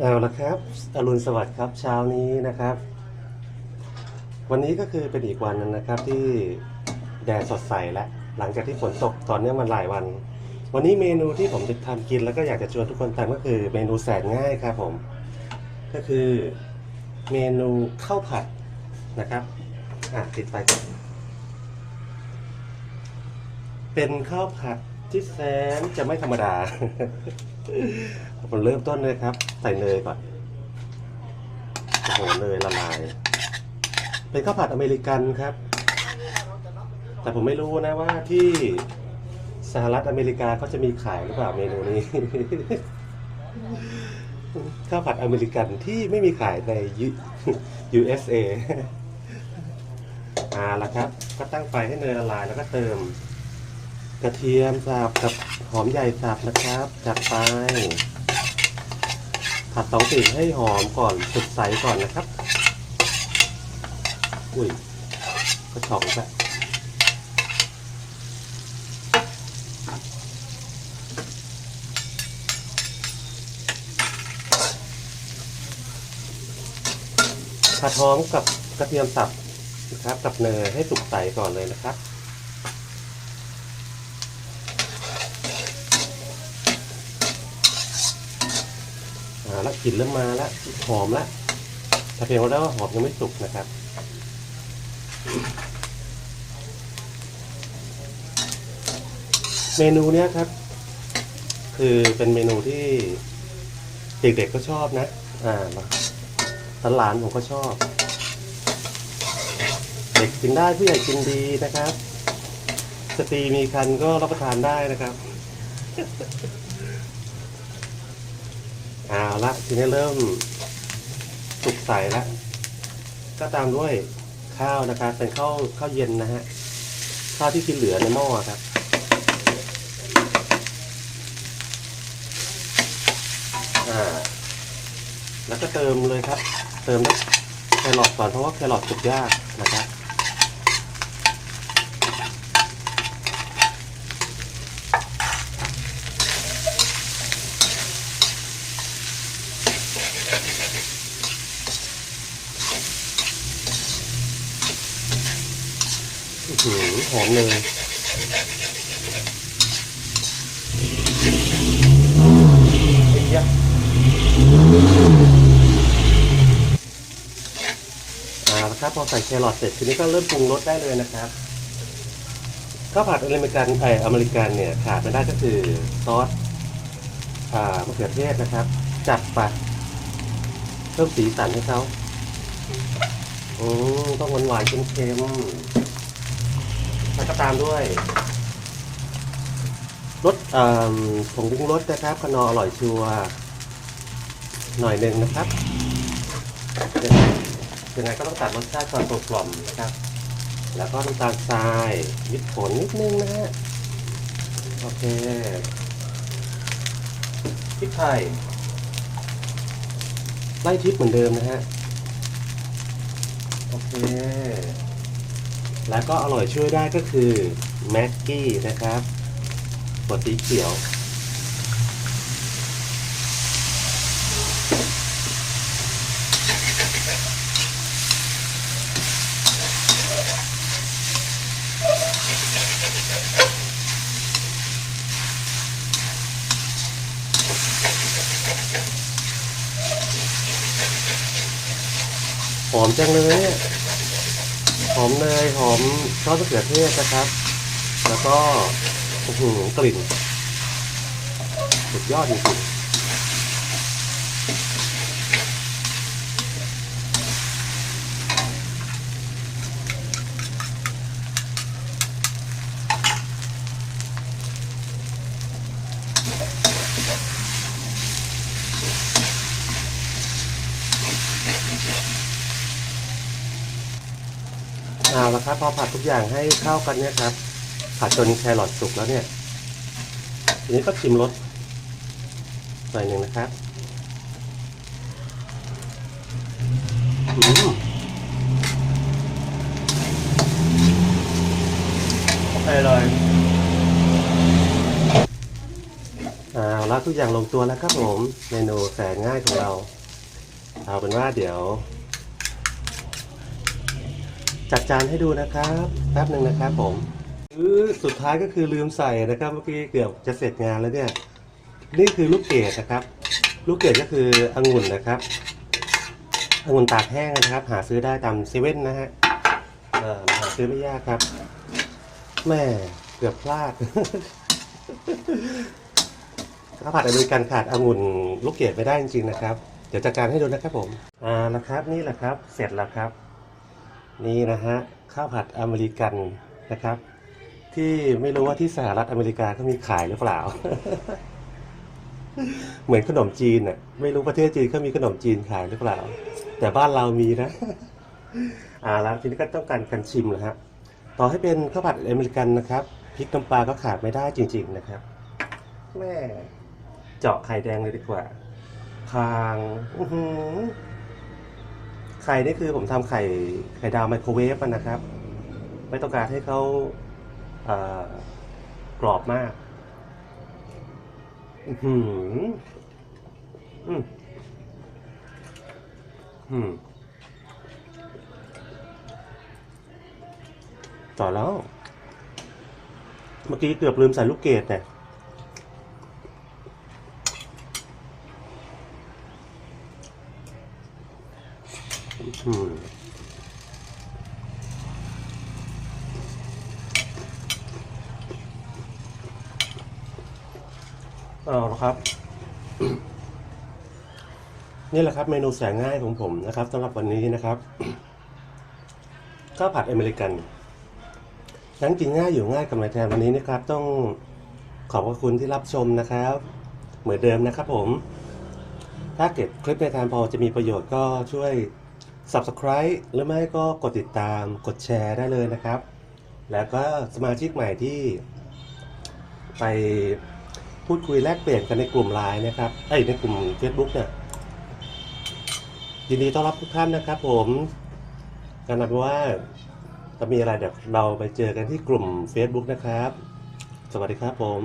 เอาละครับ อรุณสวัสดิ์ครับ เช้านี้นะครับ วันนี้ก็คือเป็นอีกวันนึงนะครับ ที่แดดสดใสแล้วหลังจากที่ฝนตกตอนนี้มันหลายวัน วันนี้เมนูที่ผมจะทำกินแล้วก็อยากจะชวนทุกคนทำก็คือเมนูแสนง่ายครับผม ก็คือเมนูข้าวผัดนะครับอะติดไปก่อนเป็นข้าวผัด ที่แสนจะไม่ธรรมดา ผมเริ่มต้นเลยครับ ใส่เนยก่อนโอ้โหเนยละลาย เป็นข้าวผัดอเมริกันครับ แต่ผมไม่รู้นะว่าที่สหรัฐอเมริกาเขาจะมีขายหรือเปล่าเมนูนี้ ข้าวผัดอเมริกันที่ไม่มีขายใน USA อ่าละครับ ก็ตั้งไฟให้เนยละลายแล้วก็เติม กระเทียมสับกับหอมใหญ่สับนะครับจัดไป ผัดสองสิ่งให้หอมก่อนสุดใสก่อนนะครับ อุ้ยก็ช่องละผัดหอมกับกระเทียมสับนะครับ กับเนยให้สุกใสก่อนเลยนะครับ อ่าแล้ว กลิ่นเริ่มมาแล้วหอมแล้วแต่เพียงว่าหอมยังไม่สุกนะครับเมนูเนี้ยครับ คือเป็นเมนูที่เด็กๆก็ชอบนะ อ่าหลานผมก็ชอบ เด็กกินได้ผู้ใหญ่กินดีนะครับสตรีมีคันก็รับประทานได้นะครับ เอาละทีนี้เริ่มสุกใสแล้วก็ตามด้วยข้าวนะครับเป็นข้าวข้าวเย็นนะฮะข้าวที่กินเหลือในหม้อครับอ่าแล้วก็เติมเลยครับ เติมด้วยแครอทก่อนเพราะว่าแครอทสุกยากนะครับ หือหอมเลยไอ้ยะเอาครับพอใส่แครอทเสร็จทีนี้ก็เริ่มปรุงรสได้เลยนะครับข้าวผัดอเมริกันไออเมริกันเนี่ยขาดไม่ได้ก็คือซอสอ่ามะเขือเทศนะครับ จัดไปเพิ่มสีสันให้เขาอืมต้องหวานหวานๆเค็มๆ แล้วก็ตามด้วยรสผงปรุงรสนะครับขนออร่อยชัวร์หน่อยหนึ่งนะครับยังไงยังไงก็ต้องตัดรสชาติความกลมกล่อมนะครับ แล้วก็น้ำตาลทรายมิดผลนิดนึงนะฮะโอเคพริกไทยไล่ทิพย์เหมือนเดิมนะฮะ โอเค แล้วก็อร่อยช่วยได้ก็คือแม็กกี้นะครับตัวสีเขียว หอมจังเลยเนี่ย หอมเนยหอมซอสมะเขือเทศนะครับ แล้วก็โอ้โหกลิ่นสุดยอดจริงๆ เอาละครับพอผัดทุกอย่างให้เข้ากันเนี่ยครับ ผัดจนแครอทสุกแล้วเนี่ยทีนี้ก็ชิมรสหน่อยหนึ่งนะครับอืมโอเคเลยเอาละแล้วทุกอย่างลงตัวแล้วครับผม เมนูแสนง่ายของเรา เอาเป็นว่าเดี๋ยว จัดจานให้ดูนะครับแป๊บหนึ่งนะครับผมอือสุดท้ายก็คือลืมใส่นะครับเมื่อกี้เกือบจะเสร็จงานแล้วเนี่ย นี่คือลูกเกดนะครับ ลูกเกดก็คือองุ่นนะครับองุ่นตากแห้งนะครับ หาซื้อได้ตามเซเว่นนะฮะหาซื้อไม่ยากครับแม่เกือบพลาดข้าวผัดอเมริกันขาดองุ่นลูกเกดไม่ได้จริงๆนะครับ เดี๋ยวจัดการให้ดูนะครับผมอ่าแล้วครับนี่แหละครับ เสร็จแล้วครับ นี่นะฮะข้าวผัดอเมริกันนะครับ ที่ไม่รู้ว่าที่สหรัฐอเมริกาเขามีขายหรือเปล่า เหมือนขนมจีนอะไม่รู้ประเทศจีนเขามีขนมจีนขายหรือเปล่า แต่บ้านเรามีนะอ่าแล้วทีนี้ก็ต้องการกันชิมนะฮะต่อให้เป็นข้าวผัดอเมริกันนะครับพริกน้ำปลาก็ขาดไม่ได้จริง ๆนะครับแม่เจาะไข่แดงเลยดีกว่าคางอือ ไข่นี่คือผมทำไข่ไข่ดาวไมโครเวฟนะครับ ไม่ต้องการให้เขาเอ่อกรอบมาก อือหืออืมอืมต่อแล้ว เมื่อกี้เกือบลืมใส่ลูกเกดเนี่ย เอาละครับ นี่แหละครับเมนูแสนง่ายของผมนะครับสำหรับวันนี้นะครับข้าวผัดอเมริกันทั้งกินง่ายอยู่ง่ายกับนายแทนวันนี้นะครับ ต้องขอบพระคุณที่รับชมนะครับ เหมือนเดิมนะครับผม ถ้าเกิดคลิปในทานพอจะมีประโยชน์ก็ช่วย subscribe หรือไม่ก็กดติดตามกดแชร์ได้เลยนะครับ แล้วก็สมาชิกใหม่ที่ ไปพูดคุยแลกเปลี่ยนกันในกลุ่มไลน์นะครับเอ้ในกลุ่ม Facebook เนี่ยยินดีต้อนรับทุกท่านนะครับ ผมกันนับว่าจะมีอะไรเดี๋ยวเราไปเจอกันที่กลุ่ม Facebook นะครับ สวัสดีครับผม